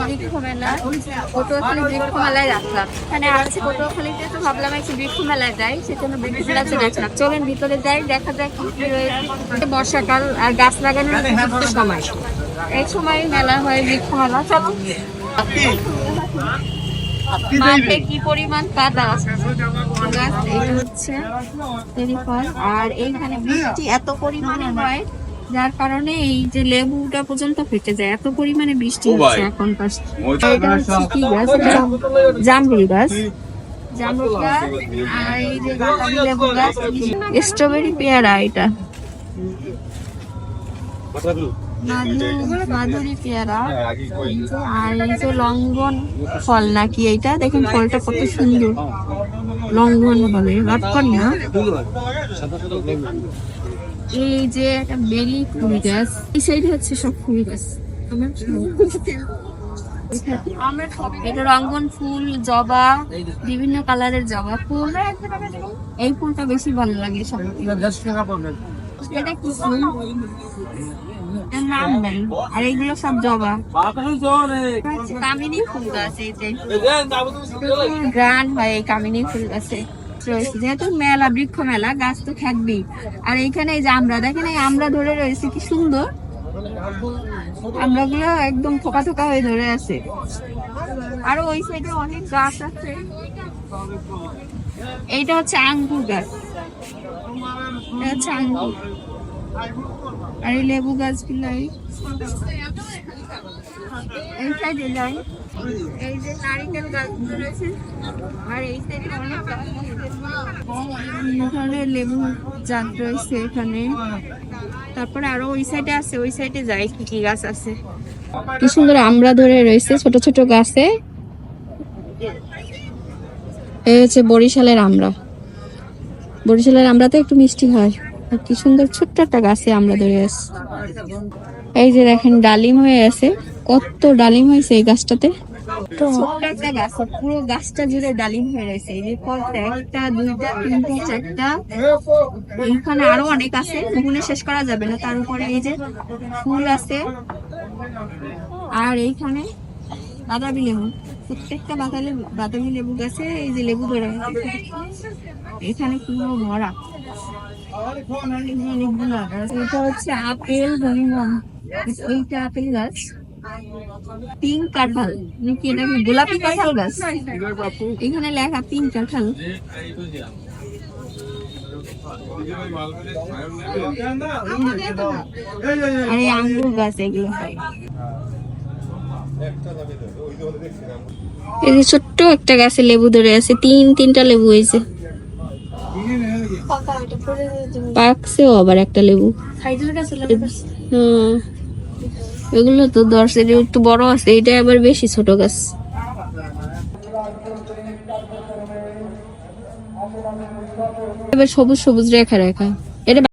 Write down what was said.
বৃক্ষ মেলা পটুয়াখালী বৃক্ষ মেলায় রাখলাম এখানে ভাবলাম একটু বৃক্ষ মেলায় যাই বৃক্ষ মেলা ভিতরে যাই দেখা যাক বর্ষাকাল আর গাছ লাগানোর সময় এই সময় মেলা হয় বৃক্ষ মেলা চলো মাঠে কি পরিমাণ কাদা গাছ এটা হচ্ছে আর এইখানে বৃষ্টি এত পরিমাণে হয় যার কারণে এই যে লেবুটা পর্যন্ত ফেটে যায়। এত পরিমাণে বৃষ্টি হচ্ছে ভাই। এখন এটা হচ্ছে কি গাছ? জামরুল গাছ। আর এই যে বাতাবি লেবু গাছ। স্ট্রবেরি পেয়ারা এটা। মাধু- মাধুরী পেয়ারা। আর এই যে লঙ্ঘন ফল নাকি এইটা? দেখেন ফলটা কত সুন্দর। লঙ্ঘন বলে লটকন না। এই যে একটা বেলি ফুল গাছ এই সাইডে হচ্ছে সব ফুল গাছ। এটা রঙ্গন ফুল জবা বিভিন্ন কালারের জবা ফুল। এই ফুলটা বেশি ভালো লাগে সব। এটা কি ফুল? নাম নেই। আর এইগুলো সব জবা। কামিনী ফুল গাছ এই যে। গ্রান্ড হয় এই কামিনী ফুল গাছে। রয়েছে। যেহেতু মেলা বৃক্ষ মেলা গাছ তো থাকবেই। আর এইখানে এই যে আমরা, দেখেন এই আমরা ধরে রয়েছে, কি সুন্দর। আমরাগুলো একদম থোকা থোকা হয়ে ধরে আছে। আর ওই সাইডে অনেক গাছ আছে। এইটা হচ্ছে আঙ্গুর গাছ। এটা হচ্ছে আঙ্গুর। আর এই লেবু গাছগুলো এই সাইডে এই যে নারিকেল গাছগুলো রয়েছে, আর এই সাইডে অনেক ধরনের লেবু জাত রয়েছে এখানে। তারপরে আরও ওই সাইডে আছে, ওই সাইডে যাই কি কি গাছ আছে। কি সুন্দর আমরা ধরে রয়েছে ছোট ছোট গাছে। এই হচ্ছে বরিশালের আমরা। বরিশালের আমরাতে একটু মিষ্টি হয়। আর কি সুন্দর ছোট্ট একটা গাছে আমরা ধরে আছে। এই যে দেখেন ডালিম হয়ে আছে। কত ডালিম হয়েছে এই গাছটাতে? গাছ, পুরো গাছটা জুড়ে ডালিম হয়ে রয়েছে। একটা, দুইটা চারটা, এইখানে আরও অনেক আছে। গুনে শেষ করা যাবে না, তার উপরে এই যে ফুল আছে। আর এইখানে বাদামি লেবু, প্রত্যেকটা বাদামি বাদামি লেবু গাছে এই যে লেবু ধরে এখানে পুরো ভরা। অনেকগুলো এটা হচ্ছে আপেল এইটা আপেল গাছ। পিঙ্ক কাঁঠাল। নাকি এটা কি গোলাপি কাঁঠাল গাছ? এখানে লেখা পিঙ্ক কাঁঠাল। আর আঙ্গুর গাছ এগুলো। এই যে ছোট্ট একটা গাছে লেবু ধরে আছে তিন তিনটা লেবু হয়েছে। পাকছেও আবার একটা লেবু। হ্যাঁ। এগুলো তো এটা একটু বড় আছে এটা আবার বেশি ছোট গাছ। সবুজ সবুজ রেখা রেখা।